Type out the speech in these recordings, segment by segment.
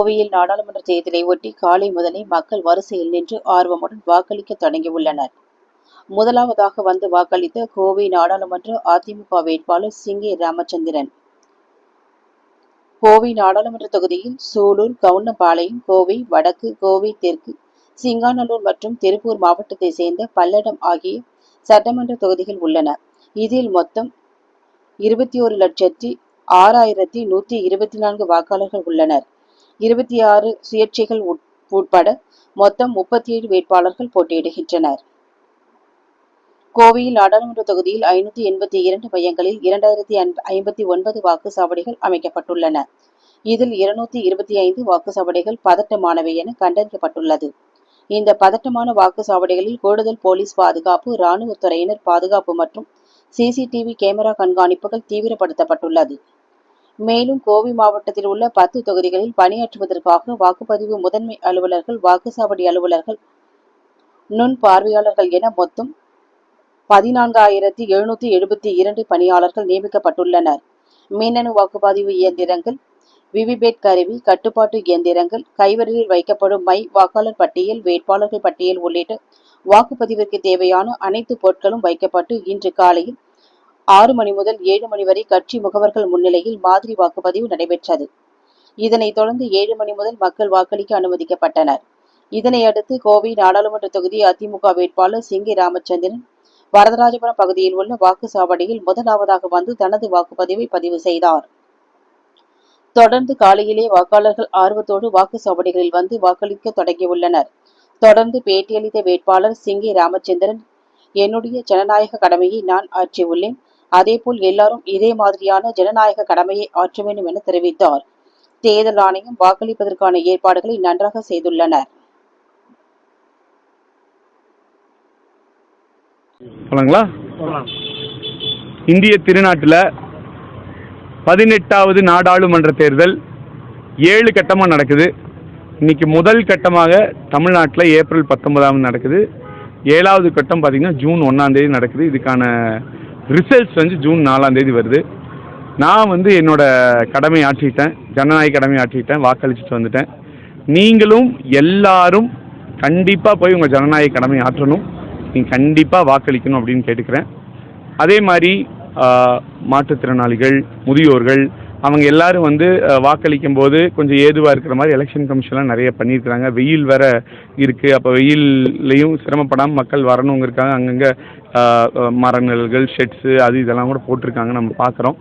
கோவையில் நாடாளுமன்ற தேர்தலை ஒட்டி காலை முதலே மக்கள் வரிசையில் நின்று ஆர்வமுடன் வாக்களிக்க தொடங்கியுள்ளனர். முதலாவதாக வந்து வாக்களித்த கோவை நாடாளுமன்ற அதிமுக வேட்பாளர் சிங்கே ராமச்சந்திரன். கோவை நாடாளுமன்ற தொகுதியில் சூலூர் கவுண்டம்பாளையம் கோவை வடக்கு கோவை தெற்கு சிங்காநல்லூர் மற்றும் திருப்பூர் மாவட்டத்தை சேர்ந்த பல்லடம் ஆகிய சட்டமன்ற தொகுதிகள் உள்ளன. இதில் மொத்தம் இருபத்தி ஒரு லட்சத்தி ஆறாயிரத்தி நூத்தி இருபத்தி நான்கு வாக்காளர்கள் உள்ளனர். இருபத்தி ஆறு சுயேட்சைகள் உட்- உட்பட மொத்தம் முப்பத்தி ஏழு வேட்பாளர்கள் போட்டியிடுகின்றனர். கோவையில் நாடாளுமன்ற தொகுதியில் ஐநூத்தி எண்பத்தி இரண்டு மையங்களில் இரண்டாயிரத்தி ஐம்பத்தி ஒன்பது வாக்குச்சாவடிகள் அமைக்கப்பட்டுள்ளன. இதில் இருநூத்தி இருபத்தி ஐந்து வாக்குச்சாவடிகள் பதட்டமானவை என கண்டறியப்பட்டுள்ளது. இந்த பதட்டமான வாக்குச்சாவடிகளில் கூடுதல் போலீஸ் பாதுகாப்பு இராணுவத்துறையினர் பாதுகாப்பு மற்றும் சிசிடிவி கேமரா கண்காணிப்புகள் தீவிரப்படுத்தப்பட்டுள்ளது. மேலும் கோவை மாவட்டத்தில் உள்ள பத்து தொகுதிகளில் பணியாற்றுவதற்காக வாக்குப்பதிவு முதன்மை அலுவலர்கள் வாக்குச்சாவடி அலுவலர்கள் நுண் பார்வையாளர்கள் என மொத்தம் பதினான்காயிரத்தி எழுநூத்தி எழுபத்தி இரண்டு பணியாளர்கள் நியமிக்கப்பட்டுள்ளனர். மின்னணு வாக்குப்பதிவு இயந்திரங்கள் விவிபேட் கருவி கட்டுப்பாட்டு இயந்திரங்கள் கைவறையில் வைக்கப்படும் மை வாக்காளர் பட்டியல் வேட்பாளர்கள் பட்டியல் உள்ளிட்ட வாக்குப்பதிவிற்கு தேவையான அனைத்து பொருட்களும் வைக்கப்பட்டு இன்று காலையில் ஆறு மணி முதல் ஏழு மணி வரை கட்சி முகவர்கள் முன்னிலையில் மாதிரி வாக்குப்பதிவு நடைபெற்றது. இதனைத் தொடர்ந்து ஏழு மணி முதல் மக்கள் வாக்களிக்க அனுமதிக்கப்பட்டனர். இதனை அடுத்து கோவை நாடாளுமன்ற தொகுதி அதிமுக வேட்பாளர் சிங்கி ராமச்சந்திரன் வரதராஜபுரம் பகுதியில் உள்ள வாக்குச்சாவடியில் முதலாவதாக வந்து தனது வாக்குப்பதிவை பதிவு செய்தார். தொடர்ந்து காலையிலே வாக்காளர்கள் ஆர்வத்தோடு வாக்குச்சாவடிகளில் வந்து வாக்களிக்க தொடங்கியுள்ளனர். தொடர்ந்து பேட்டியளித்த வேட்பாளர் சிங்கி ராமச்சந்திரன் என்னுடைய ஜனநாயக கடமையை நான் ஆற்றியுள்ளேன். அதேபோல் எல்லாரும் இதே மாதிரியான ஜனநாயக கடமையை ஆற்ற வேண்டும் என தெரிவித்தார். தேர்தல் ஆணையம் வாக்களிப்பதற்கான ஏற்பாடுகளை நன்றாக செய்துள்ளனர். இந்திய திருநாட்டில் பதினெட்டாவது நாடாளுமன்ற தேர்தல் ஏழு கட்டமாக நடக்குது. இன்னைக்கு முதல் கட்டமாக தமிழ்நாட்டில் ஏப்ரல் பத்தொன்பதாம் நடக்குது. ஏழாவது கட்டம் பார்த்தீங்கன்னா ஜூன் ஒன்றாம் தேதி நடக்குது. இதுக்கான ரிசல்ட்ஸ் வந்து ஜூன் நாலாம் தேதி வருது. நான் வந்து என்னோட கடமை ஆற்றிட்டேன். ஜனநாயக கடமை ஆற்றிட்டேன். வாக்களிச்சுட்டு வந்துட்டேன். நீங்களும் எல்லாரும் கண்டிப்பாக போய் உங்கள் ஜனநாயக கடமை ஆற்றணும். நீங்கள் கண்டிப்பாக வாக்களிக்கணும் அப்படின்னு கேட்டுக்கிறேன். அதே மாதிரி மாற்றுத்திறனாளிகள் முதியோர்கள் அவங்க எல்லாரும் வந்து வாக்களிக்கும் போது கொஞ்சம் ஏதுவாக இருக்கிற மாதிரி எலெக்ஷன் கமிஷன்லாம் நிறைய பண்ணியிருக்கிறாங்க. வெயில் வேற இருக்குது அப்போ வெயில்லையும் சிரமப்படாமல் மக்கள் வரணுங்கிறதுக்காக அங்கங்கே மரநிழல்கள் ஷெட்ஸு அது இதெல்லாம் கூட போட்டிருக்காங்க நம்ம பார்க்குறோம்.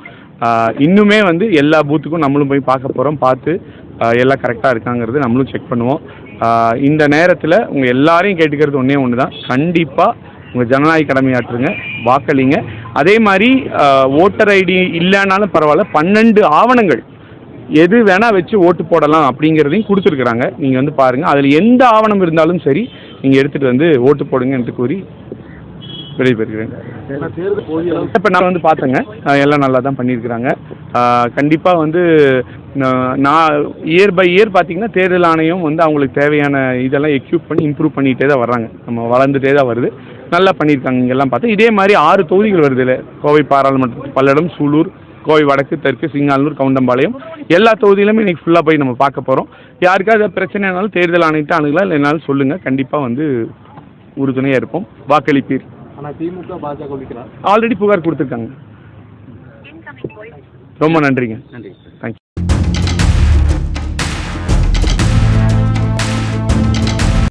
இன்னுமே வந்து எல்லா பூத்துக்கும் நம்மளும் போய் பார்க்க போகிறோம் பார்த்து எல்லாம் கரெக்டாக இருக்காங்கிறது நம்மளும் செக் பண்ணுவோம். இந்த நேரத்தில் உங்கள் எல்லாரையும் கேட்டுக்கிறது ஒன்றே ஒன்று தான் கண்டிப்பாக உங்கள் ஜனநாயக கடமையாற்றுங்க. வாக்களிங்க. அதே மாதிரி ஓட்டர் ஐடி இல்லைனாலும் பரவாயில்ல. பன்னெண்டு ஆவணங்கள். எது வேணால் வச்சு ஓட்டு போடலாம் அப்படிங்கிறதையும் கொடுத்துருக்குறாங்க. நீங்கள் வந்து பாருங்கள் அதில் எந்த ஆவணம் இருந்தாலும் சரி நீங்கள் எடுத்துகிட்டு வந்து ஓட்டு போடுங்க என்று கூறி விடைபெறுகிறேன். இப்போ நான் வந்து பார்த்தேங்க எல்லாம் நல்லா தான் பண்ணியிருக்கிறாங்க கண்டிப்பாக வந்து நான் நான் இயர் பை இயர் பார்த்தீங்கன்னா தேர்தல் ஆணையம் வந்து அவங்களுக்கு தேவையான இதெல்லாம் எக்யூப் பண்ணி இம்ப்ரூவ் பண்ணிகிட்டே தான் வர்றாங்க. நம்ம வளர்ந்துட்டே தான் வருது. நல்லா பண்ணியிருக்காங்க இங்கெல்லாம் பார்த்தா. இதே மாதிரி ஆறு தொகுதிகள் வருது இல்லை கோவை பாராளுமன்ற பல்லடம் சூலூர் கோவை வடக்கு தெற்கு சிங்கானூர் கவுண்டம்பாளையம். எல்லா தொகுதியிலுமே இன்னைக்கு ஃபுல்லாக போய் நம்ம பார்க்க போகிறோம் யாருக்காவது பிரச்சனைனாலும் தேர்தல் ஆணையத்தை அணுகலாம். இல்லைனாலும் சொல்லுங்கள் கண்டிப்பாக வந்து உறுதுணையாக இருப்போம். வாக்களிப்பீர். ஆனால் திமுக பாஜக ஆல்ரெடி புகார் கொடுத்துருக்காங்க. ரொம்ப நன்றிங்க. நன்றி தேங்க்யூ